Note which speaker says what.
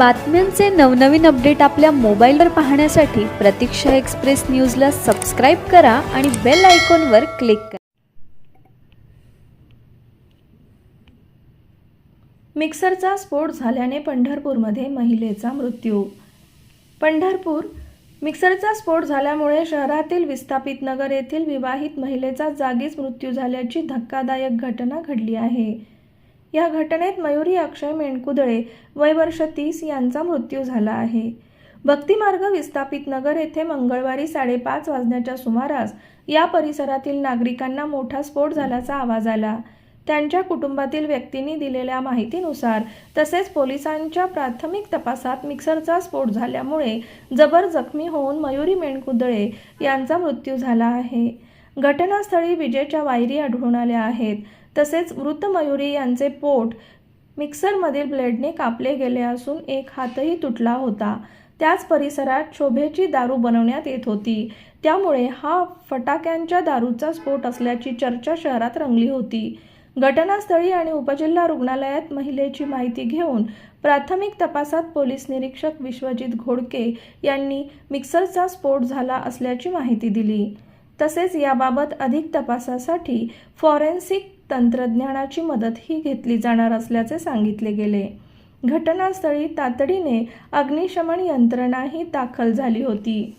Speaker 1: बातम्यांचे नवनवीन अपडेट आपल्या मोबाईलवर पाहण्यासाठी प्रतीक्षा एक्सप्रेस न्यूजला सबस्क्राईब करा आणि बेल आयकॉनवर क्लिक करा.
Speaker 2: मिक्सरचा स्फोट झाल्याने पंढरपूरमध्ये महिलेचा मृत्यू. पंढरपूर मिक्सरचा स्फोट झाल्यामुळे शहरातील विस्थापित नगर येथील विवाहित महिलेचा जागीच मृत्यू झाल्याची धक्कादायक घटना घडली आहे. या घटनेत मयुरी अक्षय मेणकुदळे वय वर्ष तीस यांचा मृत्यू झाला आहे. भक्तिमार्ग विस्थापित नगर येथे मंगळवारी साडेपाच वाजण्याच्या सुमारास या परिसरातील नागरिकांना मोठा स्फोट झाल्याचा आवाज आला. त्यांच्या कुटुंबातील व्यक्तींनी दिलेल्या माहितीनुसार तसेच पोलिसांच्या प्राथमिक तपासात मिक्सरचा स्फोट झाल्यामुळे जबर जखमी होऊन मयुरी मेणकुदळे यांचा मृत्यू झाला आहे. घटनास्थळी विजेच्या वायरी आढळून आल्या आहेत. तसेच मृत मयुरी यांचे पोट मिक्सरमधील ब्लेडने कापले गेले असून एक हातही तुटला होता. त्याच परिसरात शोभेची दारू बनवण्यात येत होती. त्यामुळे हा फटाक्यांच्या दारूचा स्फोट असल्याची चर्चा शहरात रंगली होती. घटनास्थळी आणि उपजिल्हा रुग्णालयात महिलेची माहिती घेऊन प्राथमिक तपासात पोलीस निरीक्षक विश्वजित घोडके यांनी मिक्सरचा स्फोट झाला असल्याची माहिती दिली. तसेच याबाबत अधिक तपासासाठी फॉरेन्सिक तंत्रज्ञानाची मदतही घेतली जाणार असल्याचे सांगितले गेले. घटनास्थळी तातडीने अग्निशमन यंत्रणाही दाखल झाली होती.